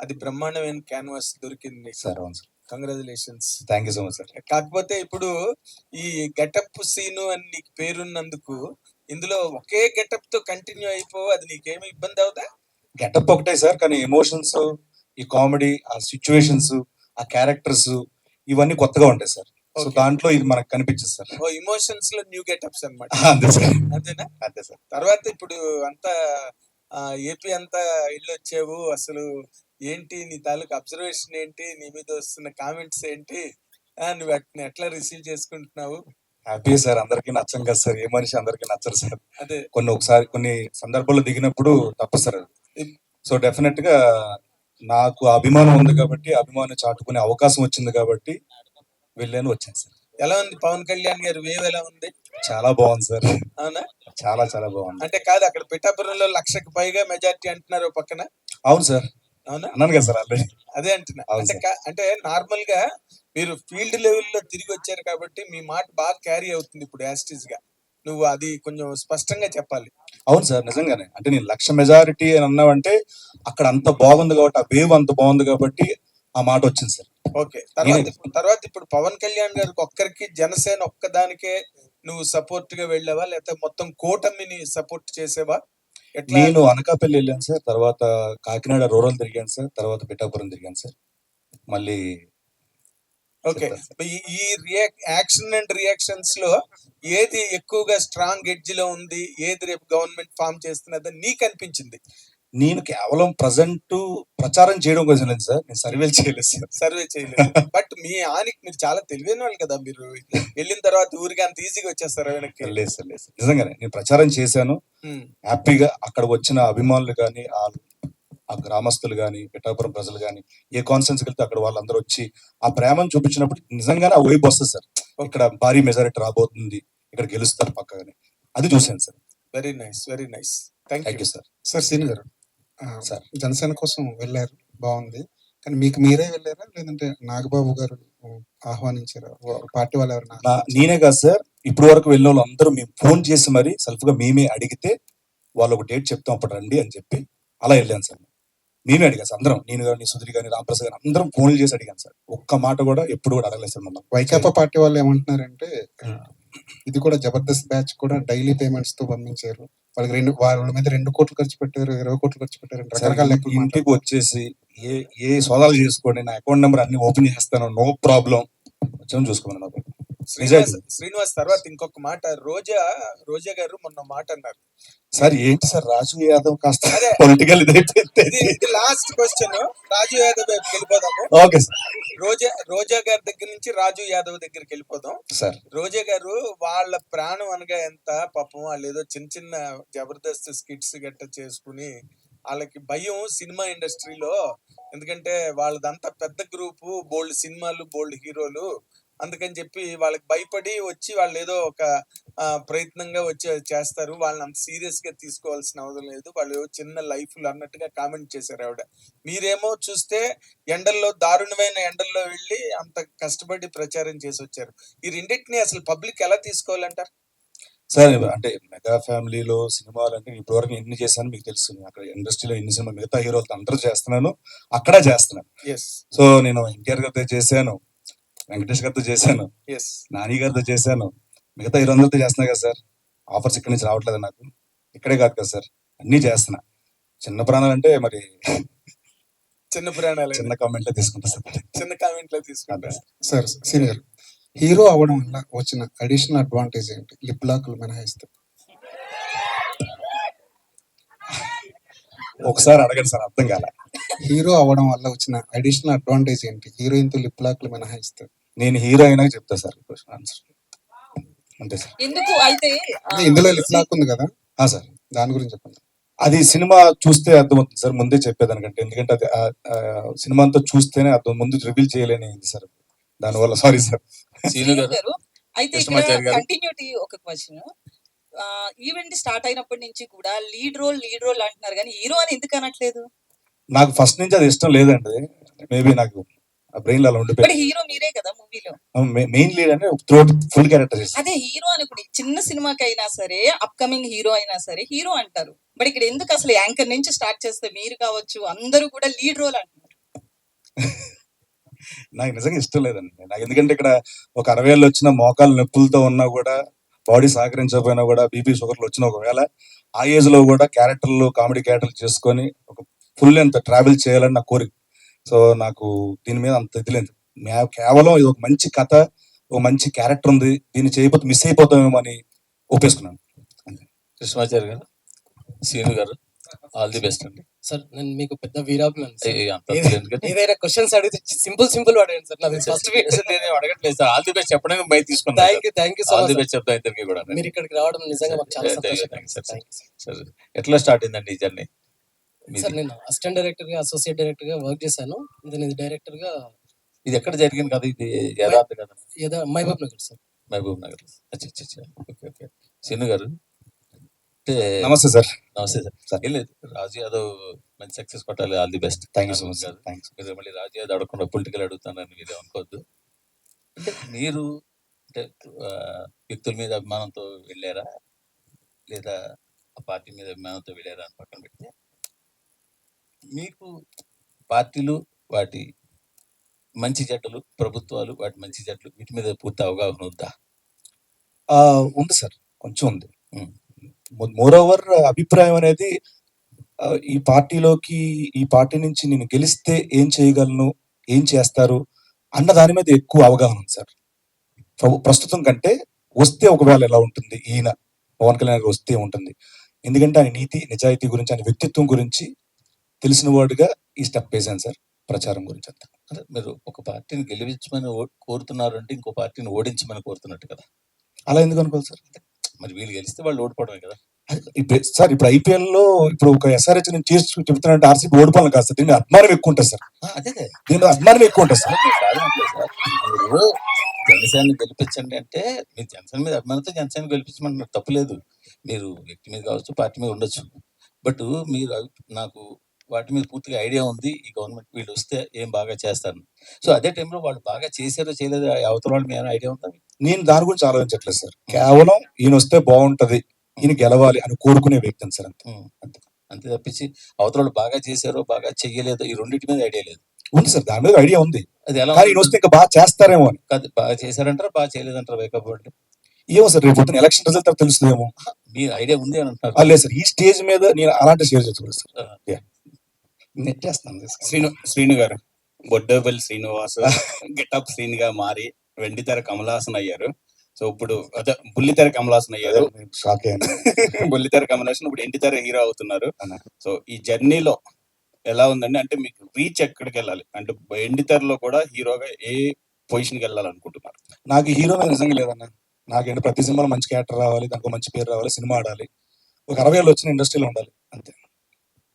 అది బ్రహ్మాండమైన క్యాన్వాస్ దొరికింది సార్ అవును sir. Congratulations thank you so much sir కాకపోతే ఇప్పుడు ఈ గెటప్ సీను అని నీకు పేరున్నందుకు ఇందులో ఒకే గెటప్తో కంటిన్యూ అయిపో అది నీకేమి ఇబ్బంది అవుతా? గెటప్ ఒకటే సార్ కానీ ఎమోషన్స్ ఈ కామెడీ ఆ సిచ్యువేషన్స్ ఆ క్యారెక్టర్స్ ఇవన్నీ కొత్తగా ఉంటాయి సార్. So Okay. దాంట్లో ఇది మనకు కనిపించదు సార్. ఓ ఇమోషన్స్లో న్యూ గెటప్స్ అన్నమాట. అంతే సార్. అంతేనా? అంతే సార్. తర్వాత ఇప్పుడు అంతా ఏపీ అంతా ఇల్లు వచ్చావు అసలు ఏంటి నీ తాలూకు అబ్జర్వేషన్ ఏంటి? నీ మీద వస్తున్న కామెంట్స్ ఏంటి? నువ్వు వాటిని ఎట్లా రిసీవ్ చేసుకుంటున్నావు? హ్యాపీ సార్ అందరికీ నచ్చం కదా సార్ ఏ మనిషి అందరికీ నచ్చరు సార్ అదే. కొన్ని ఒకసారి కొన్ని సందర్భాల్లో దిగినప్పుడు తప్పు సార్ సో డెఫినెట్గా నాకు అభిమానం ఉంది కాబట్టి అభిమానం చాటుకునే అవకాశం వచ్చింది కాబట్టి వెళ్ళాను వచ్చాను సార్ ఎలా ఉంది పవన్ కళ్యాణ్ గారు వేవ్ ఎలా ఉంది? చాలా బాగుంది సార్ అవునా? చాలా చాలా బాగుంది. అంటే కాదు అక్కడ పిఠాపురంలో లక్షకు పైగా మెజారిటీ అంటున్నారు పక్కన. అవును సార్ అవునా? అన్నాను కదా సార్ ఆల్రెడీ. అదే అంటున్నా. అవును అంటే సార్. కా- అంటే నార్మల్గా మీరు ఫీల్డ్ లెవెల్లో తిరిగి వచ్చారు కాబట్టి మీ మాట బాగా క్యారీ అవుతుంది ఇప్పుడు యాస్టీస్గా నువ్వు అది కొంచెం స్పష్టంగా చెప్పాలి. అవును సార్ నిజంగానే. అంటే నేను లక్ష మెజారిటీ అని అన్నావంటే అక్కడ అంత బాగుంది కాబట్టి ఆ వేవ్ అంత బాగుంది కాబట్టి ఆ మాట వచ్చింది సార్. ఓకే. తర్వాత తర్వాత ఇప్పుడు పవన్ కళ్యాణ్ గారికి ఒక్కరికి జనసేన ఒక్కదానికే నువ్వు సపోర్ట్గా వెళ్ళావా? లేకపోతే మొత్తం కూటమిని సపోర్ట్ చేసేవా? నేను అనకాపల్లి వెళ్ళాను సార్ తర్వాత కాకినాడ రూరల్ తిరిగాను సార్ తర్వాత పిఠాపురం తిరిగాను సార్. మళ్ళీ ఓకే. ఈ- రియాక్ యాక్షన్ అండ్ రియాక్షన్స్లో ఏది ఎక్కువగా స్ట్రాంగ్ ఎడ్జ్లో ఉంది ఏది రేపు గవర్నమెంట్ ఫామ్ చేస్తున్నదని నీకు అనిపించింది? నేను కేవలం ప్రజెంట్ ప్రచారం చేయడం కోసం లేదు సార్ నేను సర్వేలు చేయలేదు సార్. సర్వే చేయలేదు. బట్ మీ ఆనికి మీరు చాలా తెలివైన వాళ్ళు కదా మీరు. వెళ్ళిన తర్వాత ఊరికి అంత ఈజీగా వచ్చేస్తారు వెనక్కి? లేదు సార్ లేదు సార్. నిజంగానే నేను ప్రచారం చేశాను హ్యాపీగా అక్కడ వచ్చిన అభిమానులు కానీ ఆ గ్రామస్తులు కానీ పిఠాపురం ప్రజలు కానీ ఏ కాన్ఫరెన్స్ వెళ్తే అక్కడ వాళ్ళందరూ వచ్చి ఆ ప్రేమను చూపించినప్పుడు నిజంగానే ఆ వైపు వస్తుంది సార్. ఇక్కడ భారీ మెజారిటీ రాబోతుంది ఇక్కడ గెలుస్తారు పక్కగానే. అది చూశాను sir. Very nice very nice. Thank you. Sir. Sir సీని గారు సార్. జనసేన కోసం వెళ్ళారు. బాగుంది. కానీ మీకు మీరే వెళ్ళారా? లేదంటే నాగబాబు గారు ఆహ్వానించారా? పార్టీ వాళ్ళు ఎవరైనా నేనే కాదు సార్. ఇప్పటి వరకు వెళ్ళిన వాళ్ళు అందరూ మేము ఫోన్ చేసి మరి సెల్ఫ్గా మేమే అడిగితే వాళ్ళు ఒక డేట్ చెప్తాం అప్పుడు రండి అని చెప్పి అలా వెళ్ళాను సార్. మేమే అడిగాను సార్ అందరం నేను కానీ సుధీర్ కానీ రామప్రసాద్ కానీ అందరం ఫోన్లు చేసి అడిగాను సార్. ఒక్క మాట కూడా ఎప్పుడు కూడా అడగలేదు సార్ మమ్మల్ని. వైకాపా పార్టీ వాళ్ళు ఏమంటున్నారంటే ఇది కూడా జబర్దస్త్ బ్యాచ్ కూడా డైలీ పేమెంట్స్తో పంపించారు. వాళ్ళకి రెండు వాళ్ళ మీద రెండు కోట్లు ఖర్చు పెట్టారు ఇరవై కోట్లు ఖర్చు పెట్టారు రకరకాల ఇంటికి వచ్చేసి ఏ ఏ సోదాలు చేసుకోండి నా అకౌంట్ నెంబర్ అన్ని ఓపెన్ చేస్తాను నో ప్రాబ్లం. వచ్చాము చూసుకోమని నాకు శ్రీనివాస్ శ్రీనివాస్ తర్వాత ఇంకొక మాట రోజా రోజా గారు మొన్న మాట అన్నారు. సార్ ఏంటి సార్ రాజు యాదవ్ కాస్త. పొలిటికల్ ఇది లాస్ట్ క్వశ్చన్ రాజు యాదవ్ వెళ్ళిపోదాము. Okay sir. రోజా రోజా గారి దగ్గర నుంచి రాజు యాదవ్ దగ్గరికి వెళ్ళిపోదాం. సార్. రోజా గారు వాళ్ళ ప్రాణం అనగా ఎంత పాపం వాళ్ళు ఏదో చిన్న చిన్న జబర్దస్త్ స్కిట్స్ గట్ట చేసుకుని వాళ్ళకి భయం సినిమా ఇండస్ట్రీలో. ఎందుకంటే వాళ్ళదంతా పెద్ద గ్రూపు బోల్డ్ సినిమాలు బోల్డ్ హీరోలు. అందుకని చెప్పి వాళ్ళకి భయపడి వచ్చి వాళ్ళు ఏదో ఒక ప్రయత్నంగా వచ్చి చేస్తారు. వాళ్ళని అంత సీరియస్గా తీసుకోవాల్సిన అవసరం లేదు. వాళ్ళు చిన్న లైఫ్లు అన్నట్టుగా కామెంట్ చేశారు ఆవిడ. మీరేమో చూస్తే ఎండల్లో దారుణమైన ఎండల్లో వెళ్ళి అంత కష్టపడి ప్రచారం చేసి వచ్చారు. ఈ రెండింటిని అసలు పబ్లిక్ ఎలా తీసుకోవాలంటారు సార్ అంటే మెగా ఫ్యామిలీలో సినిమాలు అంటే ఇప్పటివరకు ఎన్ని చేశాను మీకు తెలుసు. అక్కడ ఇండస్ట్రీలో ఎన్ని సినిమా మిగతా హీరోలతో అందరూ చేస్తున్నాను. అక్కడ చేస్తున్నాను. సో నేను ఎన్టీఆర్ గారితో చేశాను. వెంకటేష్ గారితో చేశాను. నాని గారితో చేశాను. మిగతా హీరో అందరితో చేస్తున్నా కదా సార్. ఆఫర్స్ ఇక్కడి నుంచి రావట్లేదు నాకు. ఇక్కడే కాదు కదా సార్. అన్నీ చేస్తున్నా. చిన్న ప్రాణాలు అంటే మరి చిన్న ప్రాణాలు. చిన్న కామెంట్లో తీసుకుంటా సార్. చిన్న కామెంట్లో తీసుకుంటారు సార్. సీని గారు హీరో అవ్వడం వల్ల వచ్చిన అడిషనల్ అడ్వాంటేజ్ ఏంటి? లిప్ లాక్లు మినహాయిస్తే. ఒకసారి అడగండి సార్ అర్థం కాలే. హీరో అవ్వడం వల్ల వచ్చిన అడిషనల్ అడ్వాంటేజ్ ఏంటి? హీరోయిన్తో లిప్ లాక్లు మినహాయిస్తే. నేను హీరో అయినా చెప్తా సార్ ఆన్సర్ అంతే సార్. ఎందుకు? అయితే ఇందులో లిప్ లాక్ ఉంది కదా? ఆ సార్ దాని గురించి చెప్పండి. అది సినిమా చూస్తే అర్థమవుతుంది సార్ ముందే చెప్పేదానికంటే. ఎందుకంటే అది సినిమా అంతా చూస్తేనే అర్థం ముందు రివీల్ చేయలేని సార్. దానివల్ల సారీ సార్. అయితే. కంటిన్యూటీ ఒక క్వశ్చన్ ఈవెంట్ స్టార్ట్ అయినప్పటి నుంచి కూడా లీడ్ రోల్ లీడ్ రోల్ అంటున్నారు కానీ హీరో అని ఎందుకు అనట్లేదు? నాకు ఫస్ట్ నుంచి అది ఇష్టం లేదండి. మేబీ నాకు బ్రెయిన్లో అలా ఉండిపోయి హీరో మీరే కదా మూవీలో. మెయిన్ లీడ్ అంటే త్రోట్ ఫుల్ క్యారెక్టర్ అదే హీరో అని ఇప్పుడు చిన్న సినిమాకి అయినా సరే అప్కమింగ్ హీరో అయినా సరే హీరో అంటారు. బట్ ఇక్కడ ఎందుకు అసలు యాంకర్ నుంచి స్టార్ట్ చేస్తే మీరు కావచ్చు అందరూ కూడా లీడ్ రోల్ అంటున్నారు. నాకు నిజంగా ఇష్టం లేదండి. నాకు ఎందుకంటే ఇక్కడ ఒక అరవై ఏళ్ళు వచ్చిన మోకాలు నొప్పులతో ఉన్నా కూడా బాడీ సహకరించకపోయినా కూడా బీపీ షుగర్లు వచ్చిన ఒకవేళ ఆ ఏజ్లో కూడా క్యారెక్టర్లు కామెడీ క్యారెక్టర్లు చేసుకొని ఒక ఫుల్ ఎంత ట్రావెల్ చేయాలని నా కోరిక. సో నాకు దీని మీద అంత ఇది లేదు. కేవలం ఇది ఒక మంచి కథ ఒక మంచి క్యారెక్టర్ ఉంది దీన్ని చేయకపోతే మిస్ అయిపోతామేమో అని ఒప్పేసుకున్నాను. కృష్ణాచారి గారు సీను గారు ఆల్ ది బెస్ట్ అండి. సార్ నేను మీకు పెద్ద ఏదైనా క్వశ్చన్స్ అడిగితే సింపుల్ సింపుల్ అడగండి సార్. నాది ఫస్ట్ అసలు నేను అడగట్లేదు సార్. ఆల్ ది బెస్ట్ చెప్పడానికి బయట తీసుకున్నాను thank you thank you all the best చెప్తా ఇద్దరికి కూడా. మీరు ఇక్కడికి రావడం నిజంగా మాకు చాలా సంతోషం. సరే ఎట్లా స్టార్ట్ అయిందండి ఈ జర్నీ? సార్ నేను అసిస్టెంట్ డైరెక్టర్గా అసోసియేట్ డైరెక్టర్గా వర్క్ చేశాను. నేను ఇది డైరెక్టర్గా ఇది ఎక్కడ జరిగింది కదా ఇది యథార్థ కదా? ఏదో Mahabubnagar sir. Mahabubnagar. అచ్చా అచ్చా అచ్చా. Okay okay. సీను గారు? అంటే నమస్తే సార్. నమస్తే సార్. సార్. ఏం లేదు. రాజు యాదవ్ మంచి సక్సెస్ కొట్టాలి all the best. Thank you so much sir thanks మీరు మళ్ళీ రాజు యాదవ్ అడగకుండా పొలిటికల్ అడుగుతానని మీరు అనుకోవద్దు. అంటే మీరు అంటే వ్యక్తుల మీద అభిమానంతో వెళ్ళారా? లేదా ఆ పార్టీ మీద అభిమానంతో వెళ్ళారా అని పక్కన పెడితే? మీకు పార్టీలు వాటి మంచి జట్టులు ప్రభుత్వాలు వాటి మంచి జట్లు వీటి మీద పూర్తి అవగాహన ఉందా? ఉంది సార్. కొంచెం ఉంది. మోర్ ఓవర్ అభిప్రాయం అనేది ఈ పార్టీలోకి ఈ పార్టీ నుంచి నేను గెలిస్తే ఏం చేయగలను ఏం చేస్తారు అన్న దాని మీద ఎక్కువ అవగాహన ఉంది సార్. ప్రస్తుతం కంటే వస్తే ఒకవేళ ఎలా ఉంటుంది ఈయన పవన్ కళ్యాణ్ గారు వస్తే ఉంటుంది. ఎందుకంటే ఆయన నీతి నిజాయితీ గురించి ఆయన వ్యక్తిత్వం గురించి తెలిసిన వాడుగా ఈ స్టెప్ వేసాను సార్ ప్రచారం గురించి అంతా. అంటే మీరు ఒక పార్టీని గెలిపించమని ఓ- కోరుతున్నారు అంటే ఇంకో పార్టీని ఓడించమని కోరుతున్నట్టు కదా. అలా ఎందుకు అనుకోవాలి సార్? మరి వీళ్ళు గెలిస్తే వాళ్ళు ఓడిపోవడమే కదా. సార్ ఇప్పుడు ఐపీఎల్లో ఇప్పుడు ఒక ఎస్ఆర్హెచ్ నేను చేసి చెప్తున్నానంటే ఆర్సీబీ ఓడిపోవాలి కాదు సార్. దీని అభిమానం ఎక్కువ ఉంటుంది సార్. అదే. దీని అభిమానం ఎక్కువ ఉంటుంది సార్. మీరు జనసేన గెలిపించండి అంటే మీరు జనసేన మీద అభిమానంతో జనసేన గెలిపించమని తప్పులేదు మీరు వ్యక్తి మీద కావచ్చు పార్టీ మీద ఉండొచ్చు. బట్ మీరు నాకు వాటి మీద పూర్తిగా ఐడియా ఉంది. ఈ గవర్నమెంట్ వీళ్ళు వస్తే ఏం బాగా చేస్తారు? సో అదే టైంలో వాళ్ళు బాగా చేశారో చేయలేదో అవతల వాళ్ళు మీద ఐడియా ఉందా? నేను దాని గురించి ఆలోచించట్లేదు సార్. కేవలం ఈయన వస్తే బాగుంటది ఈయన గెలవాలి అని కోరుకునే వ్యక్తిని సార్ అంతే. అంతే. తప్పించి అవతల వాళ్ళు బాగా చేశారో బాగా చెయ్యలేదో ఈ రెండింటి మీద ఐడియా లేదు. ఉంది సార్. దాని మీద ఐడియా ఉంది. అది ఎలా ఈయన వస్తే ఇంకా బాగా చేస్తారేమో అని. కాదు బాగా చేశారంటారా బాగా చేయలేదంటారా వేకప్ అంటే ఏమో సార్ రేపు పొద్దున ఎలక్షన్ రిజల్ట్ తెలుస్తుందేమో. మీ ఐడియా ఉంది అని అంటున్నారు. లేదు సార్. ఈ స్టేజ్ మీద నేను అలాంటి షేర్ చేసుకోలేదు సార్. నెట్టేస్తాను. శ్రీను శ్రీను గారు బొడ్డోపల్లి శ్రీనివాస్ గెటప్ శ్రీను గా మారి వెండితెర కమలాసన్ అయ్యారు. సో ఇప్పుడు అదే బుల్లితెర కమలాసన్ అయ్యారు. షాక్ బుల్లితెర కమలాసన్ ఇప్పుడు ఎండితెర హీరో అవుతున్నారు. సో ఈ జర్నీలో ఎలా ఉందండి? అంటే మీకు రీచ్ ఎక్కడికి వెళ్ళాలి? అంటే ఎండితెరలో కూడా హీరోగా ఏ పొజిషన్కి వెళ్ళాలనుకుంటున్నారు? నాకు హీరో నిజంగా లేదన్న. నాకేంటి ప్రతి సినిమాలో మంచి క్యారెక్టర్ రావాలి దానికి మంచి పేరు రావాలి సినిమా ఆడాలి. ఒక అరవై ఏళ్ళు వచ్చిన ఇండస్ట్రీలో ఉండాలి అంతే.